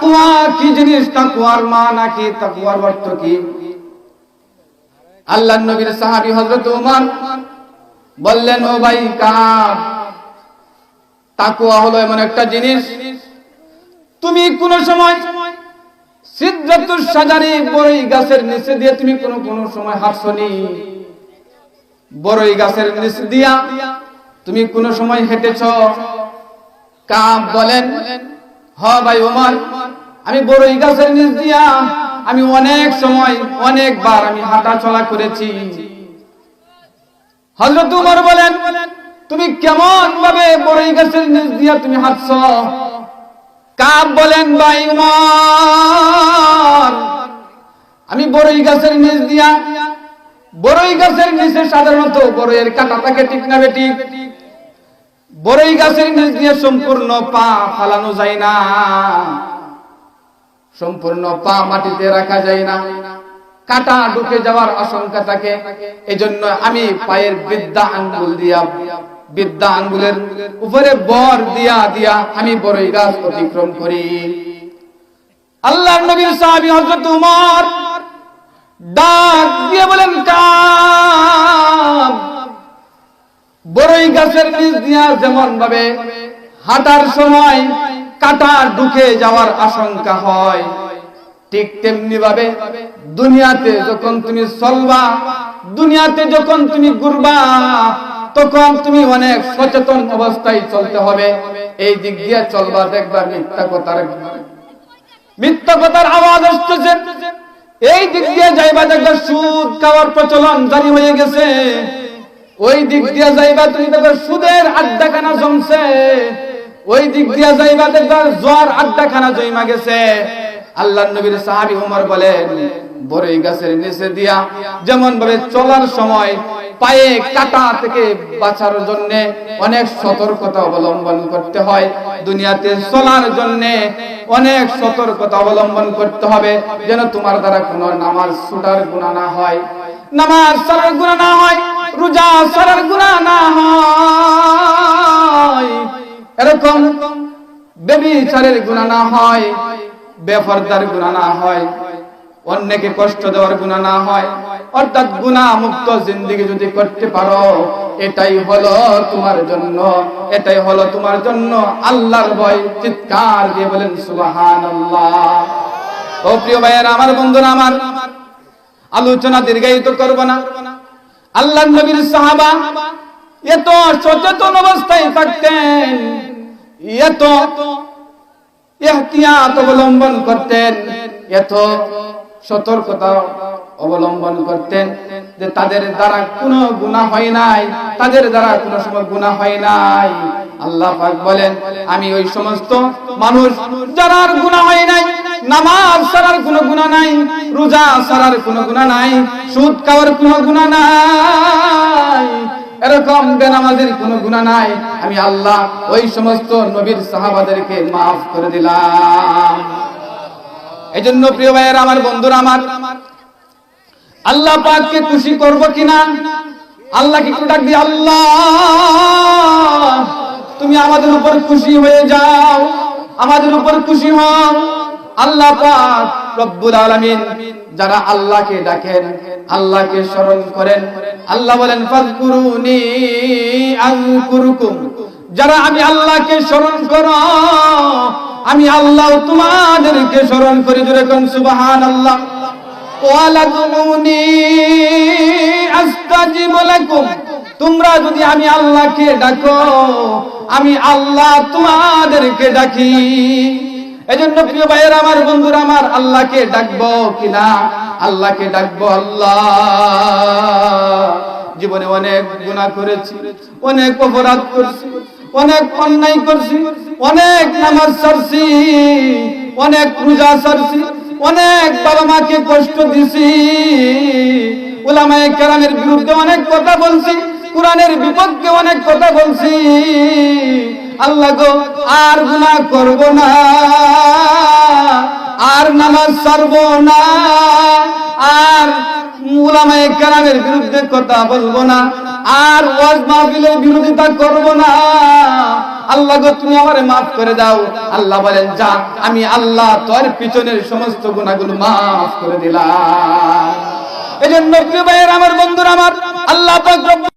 তাকুয়া কি জিনিস? তাকুয়ার মা নাকি? তাকুয়ার অর্থ কি? আল্লাহ নবীর সাহাবী হযরত উমর বললেন, ও ভাই কাব তাকুয়া হলো এমন একটা জিনিস। তুমি কোন সময় সিদ্ধাতুর সাজারি বড়ই গাছের নিচে দিয়ে তুমি কোন কোন সময় হাঁটছনি বড়ই গাছের নিচে দিয়া তুমি কোন সময় হেঁটেছ। কাব বলেন, হ ভাই ওমর আমি বড়ই গাছের নিচ দিয়া, আমি অনেক সময়, অনেকবার আমি হাঁটা চলা করেছি। হযরত উমর বলেন, তুমি কেমন ভাবে বড়ই গাছের নিচ দিয়া তুমি হাঁটছ? কাব বলেন, ভাই উমর, আমি বড়ই গাছের নিচ দিয়া, বড়ই গাছের নিচে সাধারণত বড়ইয়ের কাটা থাকে, ঠিক না বেটি? বড়ই গাছের নিচ দিয়ে সম্পূর্ণ পা ফালানো যায় না। সম্পূর্ণ পা মাটিতে রাখা যায় না। কাটা ঢুকে যাওয়ার আশঙ্কা থাকে। এজন্য আমি পায়ের বিদ্যা আঙ্গুল দিয়া বিদ্যা আঙ্গুলের উপরে বর দিয়া দিয়া আমি বড়ই গাছ অতিক্রম করি। আল্লাহর নবীর সাহাবী হযরত উমর ডাক দিয়ে বলেন, কাম। বড়ই গাছের নিচ দিয়া যেমন ভাবে হাঁটার সময় কাটা ঢুকে যাওয়ার আশঙ্কা হয়। ঠিক তেমনি ভাবে দুনিয়াতে যখন তুমি চলবা, দুনিয়াতে যখন তুমি ঘুরবা, তখন তুমি অনেক সচেতন অবস্থায় চলতে হবে। এই দিক দিয়ে চলবা দেখবা মিথ্যা কথার মিথ্যা কথার আওয়াজ আসতেছে। এই দিক দিয়ে যাইবা দেখবা সুদ, খাওয়ার প্রচলন জারি হয়ে গেছে। ওই দিক দিয়ে যাইবা তুমি দেখবা সুদের আড্ডাখানা জমছে। ওই দিক দিয়ে যাইবা দেখবা জ্বর আড্ডাখানা জমা গেছে। আল্লাহ নবীর সাহাবী ওমর বলেন বড়ই গাছের নিচে দিয়া যেমন ভাবে চলার সময় পায়ে কাটা থেকে বাঁচার জন্য অনেক সতর্কতা অবলম্বন করতে হয়, দুনিয়াতে চলার জন্য অনেক সতর্কতা অবলম্বন করতে হবে যেন তোমার দ্বারা কোনো নামাজ ছুটার গুণা না হয়। নামাজ সারার গুণা না হয়, রোজা সারার গুণা না হয়। এরকম বেবিচারের গুণা না হয়, বেফরদার গুণা না হয়, অন্যকে কষ্ট দেওয়ার গুণা না হয়, অর্থাৎ গুণা মুক্ত জিন্দিগি যদি করতে পারো, এটাই হলো তোমার জন্য, এটাই হলো তোমার জন্য আল্লাহর ভয়, চিৎকার দিয়ে বলেন, সুবহানাল্লাহ। ও প্রিয় ভাইয়েরা, আমার বন্ধুরা, আমার আলোচনা দীর্ঘায়িত করব না। আল্লাহ নবীর সাহাবা এত সচেতন অবস্থায় থাকতেন। এত ইহতিয়াত অবলম্বন করতেন। এত সতর্কতা অবলম্বন করতেন যে তাদের দ্বারা কোনো গুনাহ হয় নাই, তাদের দ্বারা কোনো সময় গুনাহ হয় নাই। আল্লাহ পাক বলেন, আমি ওই সমস্ত মানুষ যারা গুনাহ হয় নাই, নামাজ সারার কোনো গুনাহ নাই, রোজা সারার কোনো গুনাহ নাই, সুদ খাওয়ার কোনো গুণা নাই। এরকম বেনামাজের কোনো গুনাহ নাই। আমি আল্লাহ ওই সমস্ত নবীর সাহাবাদেরকে মাফ করে দিলাম। এই জন্য প্রিয় ভাইয়ের, আমার বন্ধুরা, আমার আল্লাহ পাককে খুশি করব কিনা? আল্লাহ কি ডাক দিয়ে আল্লাহ, তুমি আমাদের উপর খুশি হয়ে যাও। আমাদের উপর খুশি হও। আল্লাহ রব্বুল আলামিন যারা আল্লাহকে ডাকেন, আল্লাহকে স্মরণ করেন, আল্লাহ বলেন যারা আমি আল্লাহকে স্মরণ করো, আমি আল্লাহ তোমাদেরকে স্মরণ করি, জোরে কোন সুবহানাল্লাহ। লাকুম। তোমরা যদি আমি আল্লাহকে ডাকো, আমি আল্লাহ তোমাদেরকে ডাকি। এজন্য প্রিয় ভাইয়ের, আমার বন্ধুরা, আমার আল্লাহকে ডাকবো কিনা আল্লাহকে ডাকবো আল্লাহ। জীবনে অনেক গুনাহ করেছি, অনেক অপরাধ করছি, অনেক অন্যায় করছি, অনেক নামাজ ছাড়ছি অনেক রোজা ছাড়ছি অনেক বাবা মাকে কষ্ট দিছি। ওলামায়ে কেরামের বিরুদ্ধে অনেক কথা বলছি, কোরআনের বিপক্ষে অনেক কথা বলছি। আল্লাহ গো, আর গুনাহ করব না। আর নামাজ ছাড়ব না। আর উলামায়ে কেরামের বিরুদ্ধে কথা বলব না। আর ওয়াজ মাহফিলের বিরোধিতা করব না। আল্লাহ গো, তুমি আমারে মাফ করে দাও। আল্লাহ বলেন, যা, আমি আল্লাহ তোর পিছনের সমস্ত গুনাহগুলো মাফ করে দিলাম। এজন্য প্রিয় ভাইয়ের, আমার বন্ধুরা, আমার আল্লাহ পাক